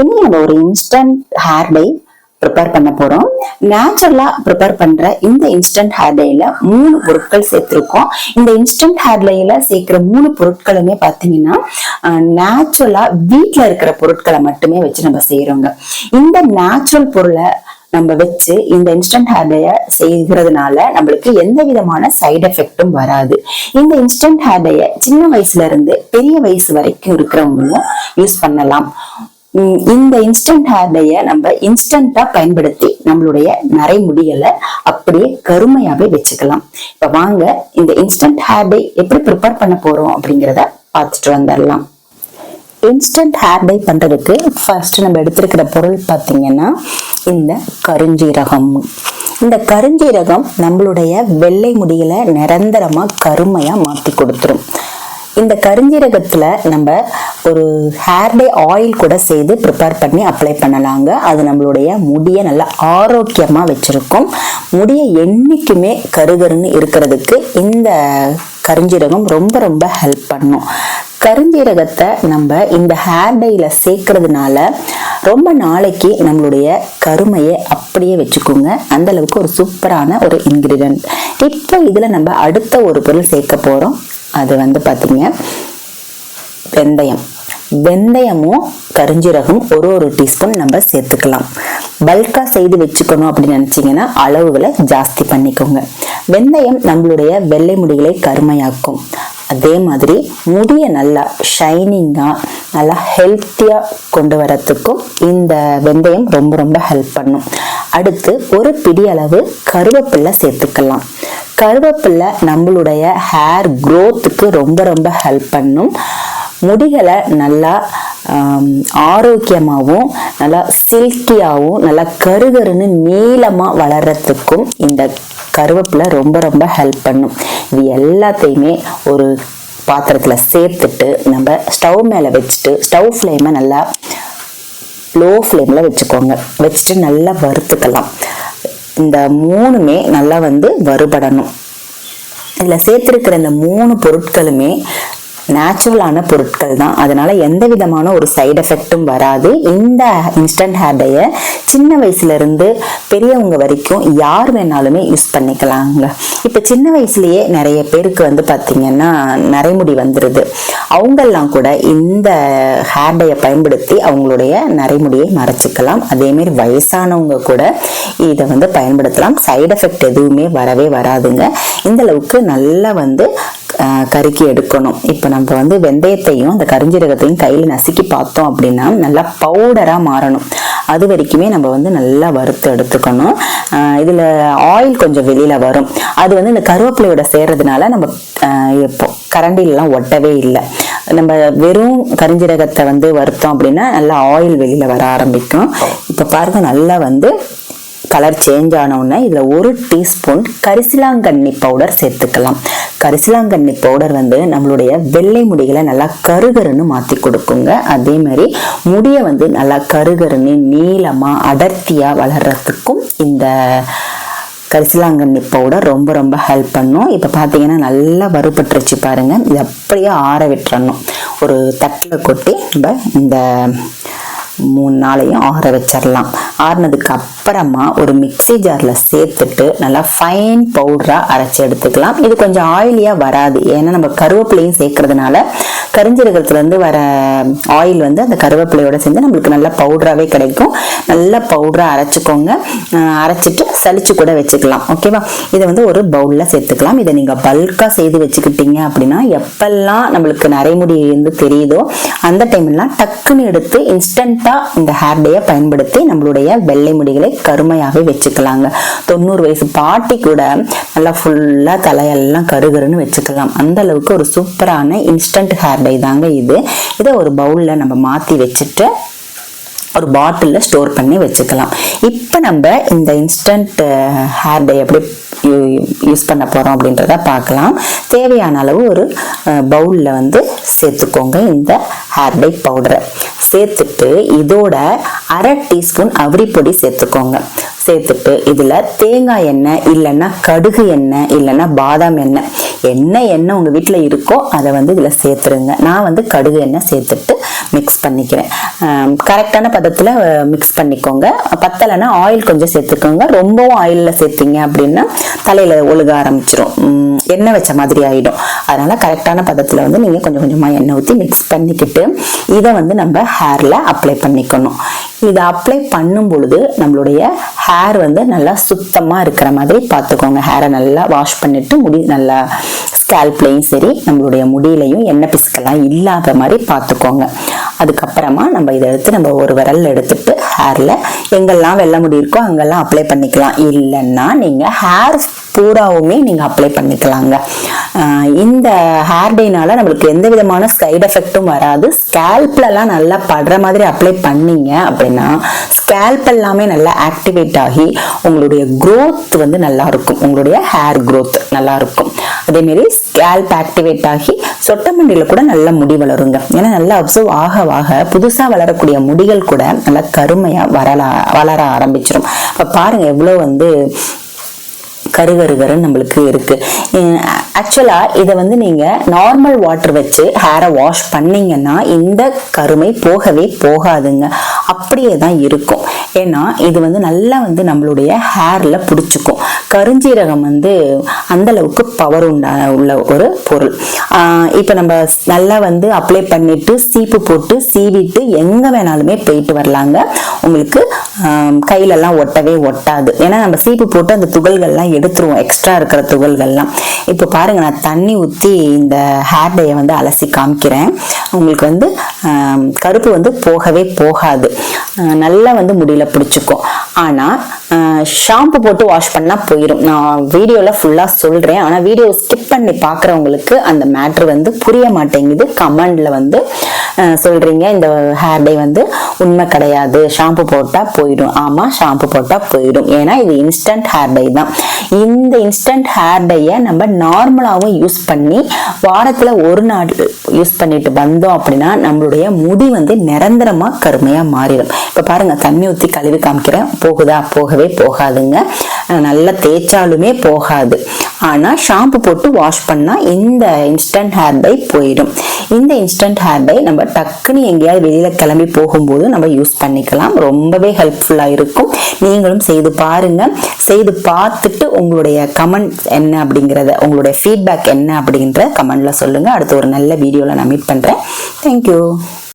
இன்னைக்கு நம்ம ஒரு இன்ஸ்டன்ட் ஹேர் டை ப்ரிப்பேர் பண்ண போறோம். நேச்சுரலா ப்ரிப்பேர் பண்ற இந்த இன்ஸ்டன்ட் ஹேர் டைல மூணு பொருட்கள் சேர்த்திருக்கோம். இந்த இன்ஸ்டன்ட் ஹேர் டைல சேர்க்கிற மூணு பொருட்களுமே பாத்தீங்கன்னா நேச்சுரலா வீட்ல இருக்கிற பொருட்களை மட்டுமே வச்சு நம்ம செய்யறோங்க இந்த நேச்சுரல் பொருளை நம்ம வச்சு இந்த இன்ஸ்டன்ட் ஹேர் செய்கிறதுனால நம்மளுக்கு எந்த விதமான சைடு எஃபெக்டும் வராது. இந்த இன்ஸ்டன்ட் ஹேர்டைய சின்ன வயசுல இருந்து பெரிய வயசு வரைக்கும் இருக்கிறவங்களும் யூஸ் பண்ணலாம். இந்த இன்ஸ்டன்ட் ஹேர் நம்ம இன்ஸ்டன்டா பயன்படுத்தி நம்மளுடைய நரைமுடிகளை அப்படியே கருமையாவே வச்சுக்கலாம். இப்ப வாங்க இந்த இன்ஸ்டன்ட் ஹேர் டை எப்படி ப்ரிப்பேர் பண்ண போறோம் அப்படிங்கிறத பார்த்துட்டு வந்துடலாம். இன்ஸ்டன்ட் ஹேர் டை பண்ணுறதுக்கு ஃபர்ஸ்ட் நம்ம எடுத்திருக்கிற பொருள் பார்த்தீங்கன்னா இந்த கருஞ்சீரகம். இந்த கருஞ்சீரகம் நம்மளுடைய வெள்ளை முடிகளை நிரந்தரமாக கருமையாக மாற்றி கொடுத்துரும். இந்த கருஞ்சீரகத்தில் நம்ம ஒரு ஹேர் டே ஆயில் கூட செய்து ப்ரிப்பேர் பண்ணி அப்ளை பண்ணலாங்க. அது நம்மளுடைய முடியை நல்லா ஆரோக்கியமா வச்சுருக்கும். முடியை என்னைக்குமே கருகருன்னு இருக்கிறதுக்கு இந்த கருஞ்சீரகம் ரொம்ப ரொம்ப ஹெல்ப் பண்ணும். கருஞ்சீரகத்தை நம்ம இந்த ஹேர் டைல சேர்க்கறதுனால ரொம்ப நாளைக்கு நம்மளுடைய கருமையை அப்படியே வச்சுக்கோங்க. அந்த அளவுக்கு ஒரு சூப்பரான ஒரு இன்கிரீடியன்ட் இப்போ இதுல நம்ம அடுத்த ஒரு பொருள் சேர்க்க போறோம். அது வந்து பாத்தீங்க. வெந்தயம். வெந்தயமும் கருஞ்சீரகம் ஒரு ஒரு டீஸ்பூன் நம்ம சேர்த்துக்கலாம். பல்கா செய்து வச்சுக்கணும் அப்படின்னு நினைச்சீங்கன்னா அளவுகளை ஜாஸ்தி பண்ணிக்கோங்க. வெந்தயம் நம்மளுடைய வெள்ளை முடிகளை கருமையாக்கும். அதே மாதிரி முடியை நல்லா ஷைனிங்காக நல்லா ஹெல்த்தியாக கொண்டு வரத்துக்கும் இந்த வெந்தயம் ரொம்ப ரொம்ப ஹெல்ப் பண்ணும். அடுத்து ஒரு பிடி அளவு கருவேப்பிலை சேர்த்துக்கலாம். கருவேப்பிலை நம்மளுடைய ஹேர் க்ரோத்துக்கு ரொம்ப ரொம்ப ஹெல்ப் பண்ணும். முடிகளை நல்லா ஆரோக்கியமாகவும் நல்லா சில்கியாகவும் நல்லா கருகருன்னு நீளமாக வளர்றதுக்கும் இந்த கருவேப்பிலை ரொம்ப ரொம்ப ஹெல்ப் பண்ணும். இது எல்லாத்தையுமே ஒரு பாத்திரத்தில் சேர்த்துட்டு நம்ம ஸ்டவ் மேலே வச்சுட்டு ஸ்டவ் ஃப்ளேமை நல்லா லோ ஃப்ளேமில் வச்சுக்கோங்க. வச்சுட்டு நல்லா வறுத்துக்கலாம். இந்த மூணுமே நல்லா வந்து வறுபடணும். இதில் சேர்த்துருக்கிற இந்த மூணு பொருட்களுமே நேச்சுரலான பொருட்கள் தான். அதனால எந்த விதமான ஒரு சைடு எஃபெக்ட்டும் வராது. இந்த இன்ஸ்டன்ட் ஹேர் டையை சின்ன வயசுல இருந்து பெரியவங்க வரைக்கும் யார் வேணாலுமே யூஸ் பண்ணிக்கலாங்க. இப்போ சின்ன வயசுலயே நிறைய பேருக்கு வந்து பார்த்தீங்கன்னா நரைமுடி வந்துடுது அவங்கெல்லாம் கூட இந்த ஹேர் டையை பயன்படுத்தி அவங்களுடைய நரைமுடியை மறைச்சிக்கலாம். அதேமாரி வயசானவங்க கூட இதை வந்து பயன்படுத்தலாம். சைடு எஃபெக்ட் எதுவுமே வரவே வராதுங்க. இந்த அளவுக்கு நல்லா வந்து கருக்கி எடுக்கணும். இப்போ நம்ம வந்து வெந்தயத்தையும் அந்த கரிஞ்சீரகத்தையும் கையில் நசுக்கி பார்த்தோம் அப்படின்னா நல்லா பவுடராக மாறணும். அது வரைக்குமே நம்ம வந்து நல்லா வறுத்து எடுத்துக்கணும். ஆஹ் இதுல ஆயில் கொஞ்சம் வெளியில வரும். அது வந்து இந்த கருவேப்பிலையோட சேர்றதுனால நம்ம இப்போ கரண்டிலலாம் ஒட்டவே இல்லை. நம்ம வெறும் கரிஞ்சீரகத்தை வந்து வறுத்தோம் அப்படின்னா நல்லா ஆயில் வெளியில வர ஆரம்பிக்கும். இப்போ பாருங்க நல்லா வந்து கலர் சேஞ்ச் ஆன உடனே இதில் ஒரு டீஸ்பூன் கரிசிலாங்கண்ணி பவுடர் சேர்த்துக்கலாம். கரிசிலாங்கண்ணி பவுடர் வந்து நம்மளுடைய வெள்ளை முடிகளை நல்லா கருகருன்னு மாற்றி கொடுக்குங்க. அதே மாதிரி முடியை வந்து நல்லா கருகருன்னு நீளமாக அடர்த்தியாக வளர்றதுக்கும் இந்த கரிசலாங்கண்ணி பவுடர் ரொம்ப ரொம்ப ஹெல்ப் பண்ணும். இப்போ பார்த்தீங்கன்னா நல்லா வறுபட்டுருச்சு பாருங்க. இது அப்படியே ஆற விட்டுறணும். ஒரு தட்டில் கொட்டி நம்ம இந்த மூணு நாளையும் ஆற வச்சிடலாம் ஆறுனதுக்கு அப்புறமா ஒரு மிக்ஸி ஜாரில் சேர்த்துட்டு நல்லா ஃபைன் பவுடராக அரைச்சி எடுத்துக்கலாம். இது கொஞ்சம் ஆயிலியாக வராது. ஏன்னா நம்ம கருவேப்பிலையும் சேர்க்கறதுனால கரிஞ்சீரகத்துலேருந்து வர ஆயில் வந்து அந்த கருவேப்பிலையோட சேர்ந்து நம்மளுக்கு நல்லா பவுடராகவே கிடைக்கும். நல்லா பவுடராக அரைச்சிக்கோங்க. அரைச்சிட்டு சளிச்சு கூட வச்சுக்கலாம். ஓகேவா இதை வந்து ஒரு பவுலில் சேர்த்துக்கலாம். இதை நீங்கள் பல்காக செய்து வச்சுக்கிட்டீங்க அப்படின்னா எப்பெல்லாம் நம்மளுக்கு நரைமுடி வந்து தெரியுதோ அந்த டைம்லாம் டக்குன்னு எடுத்து கரெக்டாக இந்த ஹேர் டேயை பயன்படுத்தி நம்மளுடைய வெள்ளை முடிகளை கருமையாகவே வச்சுக்கலாங்க. தொண்ணூறு வயசு பாட்டி கூட நல்லா ஃபுல்லாக தலையெல்லாம் கருகருன்னு வச்சுக்கலாம். அந்த அளவுக்கு ஒரு சூப்பரான இன்ஸ்டன்ட் ஹேர் டை தாங்க இது. இதை ஒரு பவுலில் நம்ம மாற்றி வச்சுட்டு ஒரு பாட்டிலில் ஸ்டோர் பண்ணி வச்சுக்கலாம். இப்போ நம்ம இந்த இன்ஸ்டன்ட் ஹேர் டை எப்படி யூஸ் பண்ண போகிறோம் அப்படின்றத பார்க்கலாம். தேவையான அளவு ஒரு பவுலில் வந்து சேர்த்துக்கோங்க இந்த ஹேர் டை பவுடரை சேர்த்துட்டு இதோட அரை டீஸ்பூன் அவரி பொடி சேர்த்துக்கோங்க. சேர்த்துட்டு இதில் தேங்காய் எண்ணெய் இல்லைன்னா கடுகு எண்ணெய் இல்லைன்னா பாதாம் எண்ணெய். என்ன எண்ணெய் உங்கள் வீட்டில் இருக்கோ அதை வந்து இதில் சேர்த்துருங்க. நான் வந்து கடுகு எண்ணெய் சேர்த்துட்டு மிக்ஸ் பண்ணிக்கிறேன். கரெக்டான பதத்தில் மிக்ஸ் பண்ணிக்கோங்க. பத்தலைன்னா ஆயில் கொஞ்சம் சேர்த்துக்கோங்க. ரொம்பவும் ஆயிலில் சேர்த்தீங்க அப்படின்னா தலையில் ஒழுக ஆரம்பிச்சிடும் எண்ணெய் வச்ச மாதிரி ஆகிடும் அதனால் கரெக்டான பதத்தில் வந்து நீங்கள் கொஞ்சம் கொஞ்சமாக எண்ணெய் ஊற்றி மிக்ஸ் பண்ணிக்கிட்டு இதை வந்து நம்ம ஹேரில் அப்ளை பண்ணிக்கணும். இதை அப்ளை பண்ணும் பொழுது நம்மளுடைய ஹேர் வந்து நல்லா சுத்தமாக இருக்கிற மாதிரி பார்த்துக்கோங்க. ஹேரை நல்லா வாஷ் பண்ணிட்டு முடி நல்லா ஸ்கேல்ப்லேயும் சரி நம்மளுடைய முடியிலையும் எண்ணெய் பிசுக்கெல்லாம் இல்லாத மாதிரி பார்த்துக்கோங்க. அதுக்கப்புறமா நம்ம இதை எடுத்து நம்ம ஒரு விரல் எடுத்துட்டு ஹேரில் எங்கெல்லாம் வெள்ள முடி இருக்கோ அங்கெல்லாம் அப்ளை பண்ணிக்கலாம். இல்லைன்னா நீங்கள் ஹேர் பூராவுமே நீங்கள் அப்ளை பண்ணிக்கலாங்க. இந்த ஹேர் டேனால நம்மளுக்கு எந்த விதமான சைடு எஃபெக்ட்டும் வராது. ஸ்கேல்ப்லலாம் நல்லா படுற மாதிரி அப்ளை பண்ணீங்க அப்படின்னா ஸ்கேல்ப் எல்லாமே நல்லா ஆக்டிவேட் ஆகி உங்களுடைய க்ரோத் வந்து நல்லா இருக்கும். உங்களுடைய ஹேர் க்ரோத் நல்லா இருக்கும். அதேமாரி மாதிரி ஸ்கேல்ப் ஆக்டிவேட் ஆகி சொட்ட மண்டியில் கூட நல்ல முடி வளருங்க. ஏன்னா நல்லா அப்சர்வ் ஆக ஆக புதுசாக வளரக்கூடிய முடிகள் கூட நல்லா கருமையாக வரல வளர ஆரம்பிச்சிடும் இப்போ பாருங்க எவ்வளோ வந்து கருகருகருன்னு நம்மளுக்கு இருக்கு. ஆக்சுவலா இதை வந்து நீங்க நார்மல் வாட்டர் வச்சு ஹேரை வாஷ் பண்ணீங்கன்னா இந்த கருமை போகவே போகாதுங்க. அப்படியே தான் இருக்கும். ஏன்னா இது வந்து நல்லா வந்து நம்மளுடைய ஹேர்ல பிடிச்சிக்கும். கருஞ்சீரகம் வந்து அந்த அளவுக்கு பவர் உண்டா உள்ள ஒரு பொருள். இப்போ நம்ம நல்லா வந்து அப்ளை பண்ணிட்டு சீப்பு போட்டு சீவிட்டு எங்க வேணாலுமே போயிட்டு வரலாங்க. உங்களுக்கு ஆஹ் கையிலெல்லாம் ஒட்டவே ஒட்டாது. ஏன்னா நம்ம சீப்பு போட்டு அந்த துகள்கள்லாம் எடுத்துருவோம். எக்ஸ்ட்ரா இருக்கிற துகள்கள்லாம். இப்போ பாருங்க நான் தண்ணி ஊற்றி இந்த ஹேர் டேயை வந்து அலசி காமிக்கிறேன். உங்களுக்கு வந்து ஆஹ் கருப்பு வந்து போகவே போகாது. நல்லா வந்து முடியல பிடிச்சிக்கும். ஆனால் ஷாம்பு போட்டு வாஷ் பண்ணால் போயிடும் நான் வீடியோவில் ஃபுல்லாக சொல்கிறேன் ஆனால் வீடியோ ஸ்கிப் பண்ணி பார்க்குறவங்களுக்கு அந்த மேட்ரு வந்து புரிய மாட்டேங்குது. கமெண்டில் வந்து ஆஹ் சொல்றீங்க. இந்த ஹேர் டே வந்து உண்மை கிடையாது. ஷாம்பு போட்டால் போயிடும். ஆமாம் ஷாம்பு போட்டால் போயிடும். ஏன்னா இது இன்ஸ்டன்ட் ஹேர் டை தான். இந்த இன்ஸ்டன்ட் ஹேர் டையை நம்ம நார்மலாகவும் யூஸ் பண்ணி வாரத்தில் ஒரு நாள் யூஸ் பண்ணிட்டு வந்தோம் அப்படின்னா நம்மளுடைய முடி வந்து நிரந்தரமாக கருமையாக மாறிடும். இப்போ பாருங்க தண்ணி ஊற்றி கழுவி காமிக்கிறேன். போகுதா? போகுது போகவே போகாதுங்க. நல்லா தேய்ச்சாலுமே போகாது. ஆனால் ஷாம்பு போட்டு வாஷ் பண்ணால் இந்த இன்ஸ்டன்ட் ஹேர் டை போயிடும். இந்த இன்ஸ்டன்ட் ஹேர் டை நம்ம டக்குன்னு எங்கேயாவது வெளியில் கிளம்பி போகும்போது நம்ம யூஸ் பண்ணிக்கலாம். ரொம்பவே ஹெல்ப்ஃபுல்லாக இருக்கும். நீங்களும் செய்து பாருங்க. செய்து பார்த்துட்டு உங்களுடைய கமெண்ட் என்ன அப்படிங்கிறத உங்களுடைய ஃபீட்பேக் என்ன அப்படின்ற கமெண்ட்ல சொல்லுங்க. அடுத்து ஒரு நல்ல வீடியோவில் நான் மீட் பண்ணுறேன் தேங்க்யூ